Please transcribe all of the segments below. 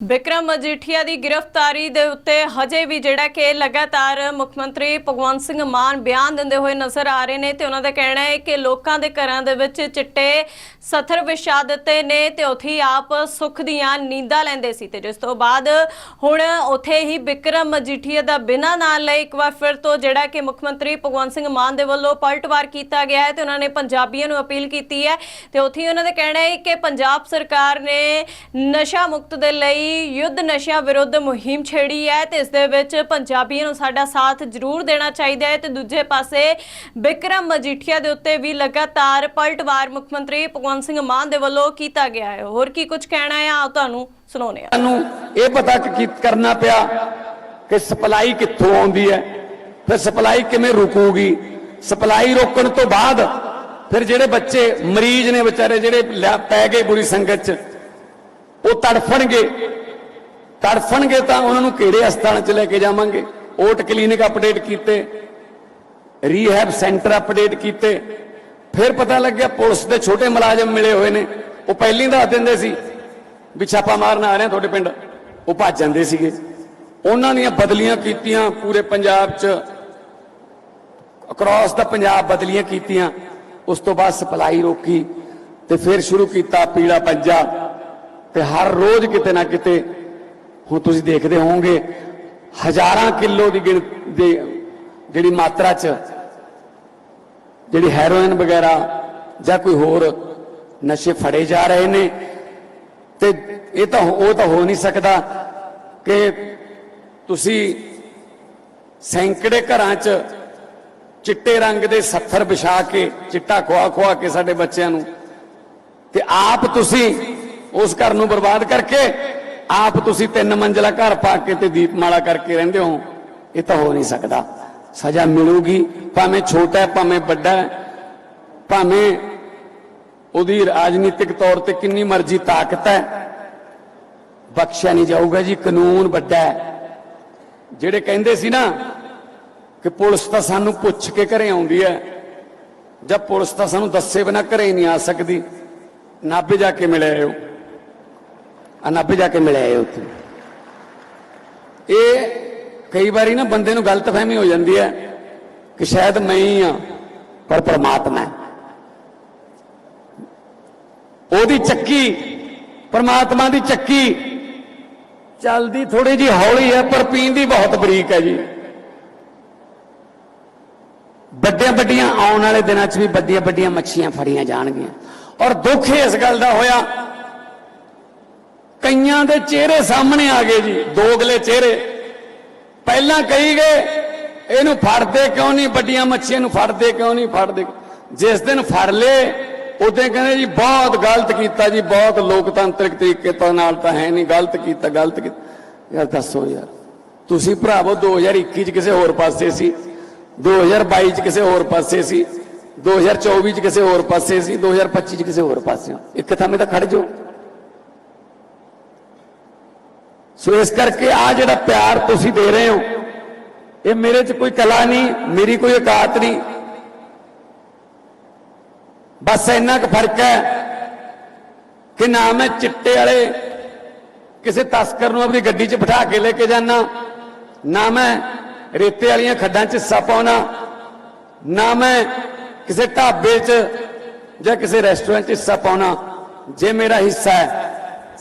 ਬਿਕਰਮ ਮਜੀਠੀਆ ਦੀ ਗ੍ਰਿਫਤਾਰੀ ਦੇ ਉੱਤੇ ਹਜੇ ਵੀ ਜਿਹੜਾ ਕਿ ਲਗਾਤਾਰ ਮੁੱਖ ਮੰਤਰੀ ਭਗਵੰਤ ਸਿੰਘ ਮਾਨ ਬਿਆਨ ਦਿੰਦੇ ਹੋਏ ਨਜ਼ਰ ਆ ਰਹੇ ਨੇ ਤੇ ਉਹਨਾਂ ਦਾ ਕਹਿਣਾ ਹੈ ਕਿ ਲੋਕਾਂ ਦੇ ਘਰਾਂ ਦੇ ਵਿੱਚ ਚਿੱਟੇ ਸਥਰ ਵਿਛਾ ਦਿੱਤੇ ਨੇ ਤੇ ਉੱਥੇ ਹੀ ਆਪ ਸੁੱਖ ਦੀਆਂ ਨੀਂਦਾਂ ਲੈਂਦੇ ਸੀ ਤੇ ਜਿਸ ਤੋਂ ਬਾਅਦ ਹੁਣ ਉੱਥੇ ਹੀ ਬਿਕਰਮ ਮਜੀਠੀਆ ਦਾ ਬਿਨਾਂ ਨਾਂ ਲਈ ਇੱਕ ਵਾਰ ਫਿਰ ਤੋਂ ਜਿਹੜਾ ਕਿ ਮੁੱਖ ਮੰਤਰੀ ਭਗਵੰਤ ਸਿੰਘ ਮਾਨ ਦੇ ਵੱਲੋਂ ਪਲਟਵਾਰ ਕੀਤਾ ਗਿਆ ਹੈ ਤੇ ਉਹਨਾਂ ਨੇ ਪੰਜਾਬੀਆਂ ਨੂੰ ਅਪੀਲ ਕੀਤੀ ਹੈ ਤੇ ਉੱਥੇ ਹੀ ਉਹਨਾਂ ਦਾ ਕਹਿਣਾ ਹੈ ਕਿ ਪੰਜਾਬ ਸਰਕਾਰ ਨੇ ਨਸ਼ਾ ਮੁਕਤ ਦੇ ਲਈ ਯੁੱਧ ਨਸ਼ਿਆਂ ਵਿਰੁੱਧ ਮੁਹਿੰਮ ਛੇੜੀ ਹੈ ਤੇ ਇਸ ਦੇ ਵਿੱਚ ਪੰਜਾਬੀਆਂ ਨੂੰ ਸਾਡਾ ਸਾਥ ਜ਼ਰੂਰ ਦੇਣਾ ਚਾਹੀਦਾ ਹੈ ਤੇ ਦੂਜੇ ਪਾਸੇ ਵਿਕਰਮ ਮਜੀਠੀਆ ਦੇ ਉੱਤੇ ਵੀ ਲਗਾਤਾਰ ਪਲਟਵਾਰ ਮੁੱਖ ਮੰਤਰੀ ਭਗਵੰਤ ਸਿੰਘ ਮਾਨ ਦੇ ਵੱਲੋਂ ਕੀਤਾ ਗਿਆ ਹੈ। ਹੋਰ ਕੀ ਕੁਝ ਕਹਿਣਾ ਹੈ? ਆ ਤੁਹਾਨੂੰ ਸੁਣਾਉਂਦੇ ਹਾਂ। ਸਾਨੂੰ ਇਹ ਪਤਾ ਕਰਨਾ ਪਿਆ ਕਿ ਸਪਲਾਈ ਕਿੱਥੋਂ ਆਉਂਦੀ ਹੈ, ਫਿਰ ਸਪਲਾਈ ਕਿਵੇਂ ਰੁਕੂਗੀ? ਸਪਲਾਈ ਰੋਕਣ ਤੋਂ ਬਾਅਦ ਫਿਰ ਜਿਹੜੇ ਬੱਚੇ ਮਰੀਜ਼ ਨੇ ਵਿਚਾਰੇ ਜਿਹੜੇ ਲਿਆ- ਪੈ ਗਏ ਬੁਰੀ ਸੰਗਤ 'ਚ, ਉਹ ਤੜਫਣਗੇ। ਤੜਫਣਗੇ ਤਾਂ ਉਹਨਾਂ ਨੂੰ ਕਿਹੜੇ ਹਸਪਤਾਲ 'ਚ ਲੈ ਕੇ ਜਾਵਾਂਗੇ? ਓਟ ਕਲੀਨਿਕ ਅਪਡੇਟ ਕੀਤੇ ਰੀਹੈਬ ਸੈਂਟਰ ਅਪਡੇਟ ਕੀਤੇ। ਫਿਰ ਪਤਾ ਲੱਗਿਆ ਪੁਲਿਸ ਦੇ ਛੋਟੇ ਮੁਲਾਜ਼ਮ ਮਿਲੇ ਹੋਏ ਨੇ। ਉਹ ਪਹਿਲਾਂ ਹੀ ਦੱਸ ਦਿੰਦੇ ਸੀ ਵੀ ਛਾਪਾ ਮਾਰਨ ਆ ਰਹੇ ਤੁਹਾਡੇ ਪਿੰਡ। ਉਹ ਭੱਜ ਜਾਂਦੇ ਸੀਗੇ। ਉਹਨਾਂ ਦੀਆਂ ਬਦਲੀਆਂ ਕੀਤੀਆਂ ਪੂਰੇ ਪੰਜਾਬ 'ਚ। ਅਕ੍ਰੋਸ ਦਾ ਪੰਜਾਬ ਬਦਲੀਆਂ ਕੀਤੀਆਂ। ਉਸ ਤੋਂ ਬਾਅਦ ਸਪਲਾਈ ਰੋਕੀ ਤੇ ਫਿਰ ਸ਼ੁਰੂ ਕੀਤਾ ਪੀਲਾ ਪੰਜਾ। ਤੇ ਹਰ ਰੋਜ਼ ਕਿਤੇ ਨਾ ਕਿਤੇ ਹੁਣ ਤੁਸੀਂ ਦੇਖਦੇ ਹੋਵੋਗੇ, ਹਜ਼ਾਰਾਂ ਕਿਲੋ ਦੀ ਗਿਣ ਜਿਹੜੀ ਮਾਤਰਾ 'ਚ ਜਿਹੜੀ ਹੈਰੋਇਨ ਵਗੈਰਾ ਜਾਂ ਕੋਈ ਹੋਰ ਨਸ਼ੇ ਫੜੇ ਜਾ ਰਹੇ ਨੇ, ਤੇ ਇਹ ਤਾਂ ਉਹ ਤਾਂ ਹੋ ਨਹੀਂ ਸਕਦਾ ਕਿ ਤੁਸੀਂ ਸੈਂਕੜੇ ਘਰਾਂ 'ਚ ਚਿੱਟੇ ਰੰਗ ਦੇ ਸੱਥਰ ਵਿਛਾ ਕੇ, ਚਿੱਟਾ ਖਵਾ ਖਵਾ ਕੇ ਸਾਡੇ ਬੱਚਿਆਂ ਨੂੰ, ਤੇ ਆਪ ਤੁਸੀਂ ਉਸ ਘਰ ਨੂੰ ਬਰਬਾਦ ਕਰਕੇ ਆਪ ਤੁਸੀਂ ਤਿੰਨ ਮੰਜ਼ਲਾ ਘਰ ਪਾ ਕੇ ਤੇ ਦੀਪਮਾਲਾ ਕਰਕੇ ਰਹਿੰਦੇ ਹੋ, ਇਹ ਤਾਂ ਹੋ ਨਹੀਂ ਸਕਦਾ। ਸਜ਼ਾ ਮਿਲੂਗੀ, ਭਾਵੇਂ ਛੋਟਾ ਹੈ, ਭਾਵੇਂ ਵੱਡਾ ਹੈ, ਭਾਵੇਂ ਉਹਦੀ ਰਾਜਨੀਤਿਕ ਤੌਰ ਤੇ ਕਿੰਨੀ ਮਰਜ਼ੀ ਤਾਕਤ ਹੈ, ਬਖਸ਼ਿਆ ਨਹੀਂ ਜਾਊਗਾ ਜੀ, ਕਾਨੂੰਨ ਵੱਡਾ ਹੈ। ਜਿਹੜੇ ਕਹਿੰਦੇ ਸੀ ਨਾ ਕਿ ਪੁਲਿਸ ਤਾਂ ਸਾਨੂੰ ਪੁੱਛ ਕੇ ਘਰੇ ਆਉਂਦੀ ਹੈ, ਜਾਂ ਪੁਲਿਸ ਤਾਂ ਸਾਨੂੰ ਦੱਸੇ ਬਿਨਾ ਘਰੇ ਨਹੀਂ ਆ ਸਕਦੀ, ਨਾਭੇ ਜਾ ਕੇ ਮਿਲੇ ਹੋ। ਆ ਜਾ ਕੇ ਮਿਲਿਆ ਆਇਓ ਉੱਥੇ। ਇਹ ਕਈ ਵਾਰੀ ਨਾ ਬੰਦੇ ਨੂੰ ਗਲਤਫਹਿਮੀ ਹੋ ਜਾਂਦੀ ਹੈ ਕਿ ਸ਼ਾਇਦ ਮੈਂ ਹੀ ਆ ਪਰ ਪ੍ਰਮਾਤਮਾ ਹੈ। ਉਹਦੀ ਚੱਕੀ, ਪਰਮਾਤਮਾ ਦੀ ਚੱਕੀ ਚੱਲਦੀ ਥੋੜੀ ਜੀ ਹੌਲੀ ਹੈ, ਪਰ ਪੀਂਦੀ ਬਹੁਤ ਬਰੀਕ ਹੈ ਜੀ। ਵੱਡੀਆਂ ਵੱਡੀਆਂ ਆਉਣ ਵਾਲੇ ਦਿਨਾਂ 'ਚ ਵੀ ਵੱਡੀਆਂ ਵੱਡੀਆਂ ਮੱਛੀਆਂ ਫੜੀਆਂ ਜਾਣਗੀਆਂ। ਔਰ ਦੁੱਖ ਇਸ ਗੱਲ ਦਾ ਹੋਇਆ ਕਈਆਂ ਦੇ ਚਿਹਰੇ ਸਾਹਮਣੇ ਆ ਗਏ ਜੀ ਦੋਗਲੇ ਚਿਹਰੇ। ਪਹਿਲਾਂ ਕਹੀ ਗਏ, ਇਹਨੂੰ ਫੜਦੇ ਕਿਉਂ ਨਹੀਂ, ਵੱਡੀਆਂ ਮੱਛੀਆਂ ਨੂੰ ਫੜਦੇ ਕਿਉਂ ਨਹੀਂ, ਫੜਦੇ ਜਿਸ ਦਿਨ ਫੜ ਲਏ ਉਦੋਂ ਕਹਿੰਦੇ ਜੀ, ਬਹੁਤ ਗਲਤ ਕੀਤਾ ਜੀ, ਬਹੁਤ ਲੋਕਤੰਤਰਿਕ ਤਰੀਕੇ ਤੋਂ ਨਾਲ ਤਾਂ ਹੈ ਨਹੀਂ, ਗਲਤ ਕੀਤਾ ਗਲਤ ਕੀਤਾ। ਯਾਰ ਦੱਸੋ ਯਾਰ, ਤੁਸੀਂ ਭਰਾਵੋ 2021 ਚ ਕਿਸੇ ਹੋਰ ਪਾਸੇ ਸੀ 2022 ਚ ਕਿਸੇ ਹੋਰ ਪਾਸੇ ਸੀ 2024 ਚ ਕਿਸੇ ਹੋਰ ਪਾਸੇ ਸੀ 2025 ਚ ਕਿਸੇ ਹੋਰ ਪਾਸੇ। ਇੱਕ ਥਾਂ ਤੇ ਖੜ ਜਾਓ। ਸੋ ਇਸ ਕਰਕੇ ਆ ਜਿਹੜਾ ਪਿਆਰ ਤੁਸੀਂ ਦੇ ਰਹੇ ਹੋ, ਇਹ ਮੇਰੇ 'ਚ ਕੋਈ ਕਲਾ ਨਹੀਂ, ਮੇਰੀ ਕੋਈ ਔਕਾਤ ਨਹੀਂ। ਬਸ ਇੰਨਾ ਕੁ ਫ਼ਰਕ ਹੈ ਕਿ ਨਾ ਮੈਂ ਚਿੱਟੇ ਵਾਲੇ ਕਿਸੇ ਤਸਕਰ ਨੂੰ ਆਪਣੀ ਗੱਡੀ 'ਚ ਬਿਠਾ ਕੇ ਲੈ ਕੇ ਜਾਣਾ ਨਾ ਮੈਂ ਰੇਤੇ ਵਾਲੀਆਂ ਖੱਡਾਂ 'ਚ ਹਿੱਸਾ ਪਾਉਣਾ ਨਾ ਮੈਂ ਕਿਸੇ ਢਾਬੇ 'ਚ ਜਾਂ ਕਿਸੇ ਰੈਸਟੋਰੈਂਟ 'ਚ ਹਿੱਸਾ ਪਾਉਣਾ ਜੇ ਮੇਰਾ ਹਿੱਸਾ ਹੈ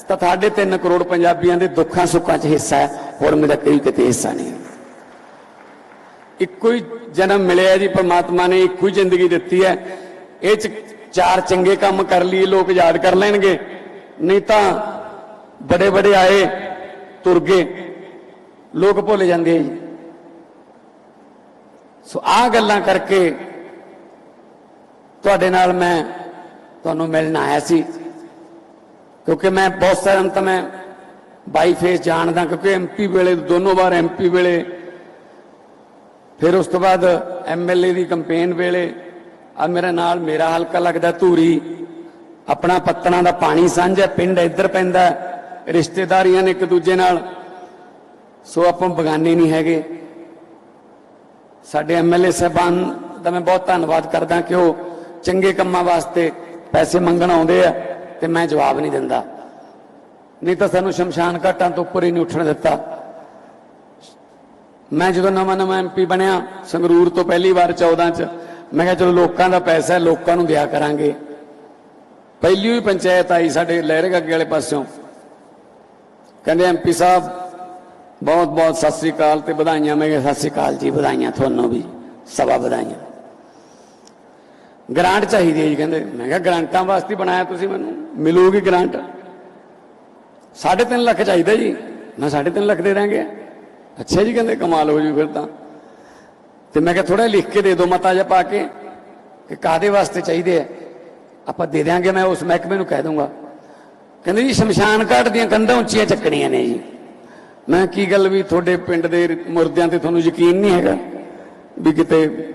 ਤਾਂ ਤੁਹਾਡੇ 3 ਕਰੋੜ ਪੰਜਾਬੀਆਂ ਦੇ ਦੁੱਖਾਂ ਸੁੱਖਾਂ 'ਚ ਹਿੱਸਾ ਹੈ। ਹੋਰ ਮੇਰਾ ਕੋਈ ਕਿਤੇ ਹਿੱਸਾ ਨਹੀਂ। ਇੱਕੋ ਹੀ ਜਨਮ ਮਿਲਿਆ ਜੀ, ਪਰਮਾਤਮਾ ਨੇ ਇੱਕੋ ਹੀ ਜ਼ਿੰਦਗੀ ਦਿੱਤੀ ਹੈ। ਇਹ 'ਚ ਚਾਰ ਚੰਗੇ ਕੰਮ ਕਰ ਲਈਏ, ਲੋਕ ਯਾਦ ਕਰ ਲੈਣਗੇ। ਨਹੀਂ ਤਾਂ ਬੜੇ ਬੜੇ ਆਏ, ਤੁਰ ਗਏ। ਲੋਕ ਭੁੱਲ ਜਾਂਦੇ ਜੀ। ਸੋ ਆ ਗੱਲਾਂ ਕਰਕੇ ਤੁਹਾਡੇ ਨਾਲ ਮੈਂ ਤੁਹਾਨੂੰ ਮਿਲਣ ਆਇਆ ਸੀ। ਕਿਉਂਕਿ ਮੈਂ ਬਹੁਤ ਸਾਰਿਆਂ ਨੂੰ ਤਾਂ ਮੈਂ ਬਾਈ ਫੇਸ ਜਾਣਦਾ ਕਿਉਂਕਿ ਐਮਪੀ ਵੇਲੇ ਦੋਨੋਂ ਵਾਰ ਐਮਪੀ ਵੇਲੇ। ਫਿਰ ਉਸ ਤੋਂ ਬਾਅਦ ਐਮਐਲਏ ਦੀ ਕੈਂਪੇਨ ਵੇਲੇ ਆ ਮੇਰੇ ਨਾਲ ਮੇਰਾ ਹਲਕਾ ਲੱਗਦਾ ਧੂਰੀ। ਆਪਣਾ ਪੱਤਣਾ ਦਾ ਪਾਣੀ ਸਾਂਝਾ ਪਿੰਡ ਇੱਧਰ ਪੈਂਦਾ ਰਿਸ਼ਤੇਦਾਰੀਆਂ ਨੇ ਇੱਕ ਦੂਜੇ ਨਾਲ। ਸੋ ਆਪਾਂ ਬਗਾਨੇ ਨਹੀਂ ਹੈਗੇ। ਸਾਡੇ ਐਮਐਲਏ ਸਾਹਿਬਾਨ ਦਾ ਮੈਂ ਬਹੁਤ ਧੰਨਵਾਦ ਕਰਦਾ ਕਿ ਉਹ ਚੰਗੇ ਕੰਮਾਂ ਵਾਸਤੇ ਪੈਸੇ ਮੰਗਣ ਆਉਂਦੇ ਆ। ਤੇ ਮੈਂ ਜਵਾਬ ਨਹੀਂ ਦਿੰਦਾ। ਨਹੀਂ ਤਾਂ ਸਾਨੂੰ ਸ਼ਮਸ਼ਾਨ ਘਾਟਾਂ ਤੋਂ ਉੱਪਰ ਹੀ ਨਹੀਂ ਉੱਠਣ ਦਿੱਤਾ। ਮੈਂ ਜਦੋਂ ਨਵਾਂ ਨਵਾਂ ਐਮਪੀ ਬਣਿਆ, ਸੰਗਰੂਰ ਤੋਂ ਪਹਿਲੀ ਵਾਰ 14 ਚ, ਮੈਂ ਕਿਹਾ ਚਲੋ ਲੋਕਾਂ ਦਾ ਪੈਸਾ ਹੈ, ਲੋਕਾਂ ਨੂੰ ਦਿਆ ਕਰਾਂਗੇ। ਪਹਿਲੀ ਹੀ ਪੰਚਾਇਤ ਆਈ ਸਾਡੇ ਲਹਿਰੇ ਅੱਗੇ ਵਾਲੇ ਪਾਸਿਓਂ। ਕਹਿੰਦੇ ਐਮਪੀ ਸਾਹਿਬ ਬਹੁਤ ਬਹੁਤ ਸਤਿ ਸ੍ਰੀ ਅਕਾਲ ਤੇ ਵਧਾਈਆਂ। ਮੈਂ ਕਿਹਾ, ਸਤਿ ਸ੍ਰੀ ਅਕਾਲ ਜੀ, ਵਧਾਈਆਂ ਤੁਹਾਨੂੰ ਵੀ, ਸਭਾ ਵਧਾਈਆਂ। ਗ੍ਰਾਂਟ ਚਾਹੀਦੀ ਹੈ ਜੀ, ਕਹਿੰਦੇ। ਮੈਂ ਕਿਹਾ, ਗ੍ਰਾਂਟਾਂ ਵਾਸਤੇ ਬਣਾਇਆ ਤੁਸੀਂ ਮੈਨੂੰ। ਮਿਲੂਗੀ ਗ੍ਰਾਂਟ। 3.5 ਲੱਖ ਚਾਹੀਦਾ ਜੀ। ਮੈਂ 3.5 ਲੱਖ ਦੇ ਦਾਂਗੇ ਅੱਛਾ ਜੀ, ਕਹਿੰਦੇ, ਕਮਾਲ ਹੋ ਜੂ ਫਿਰ ਤਾਂ। ਤੇ ਮੈਂ ਕਿਹਾ ਥੋੜਾ ਲਿਖ ਕੇ ਦੇ ਦਿਓ ਮਤਾ ਜਿਹਾ ਪਾ ਕੇ, ਕਿ ਕਾਦੇ ਵਾਸਤੇ ਚਾਹੀਦੇ ਆ। ਆਪਾਂ ਦੇ ਦਿਆਂਗੇ, ਮੈਂ ਉਸ ਮਹਿਕਮੇ ਨੂੰ ਕਹਿ ਦੂੰਗਾ। ਕਹਿੰਦੇ ਜੀ, ਸ਼ਮਸ਼ਾਨ ਘਾਟ ਦੀਆਂ ਕੰਧਾਂ ਉੱਚੀਆਂ ਚੱਕਣੀਆਂ ਨੇ ਜੀ। ਮੈਂ ਕੀ ਗੱਲ ਵੀ ਤੁਹਾਡੇ ਪਿੰਡ ਦੇ ਮੁਰਦਿਆਂ ਤੇ ਤੁਹਾਨੂੰ ਯਕੀਨ ਨਹੀਂ ਹੈਗਾ ਵੀ ਕਿਤੇ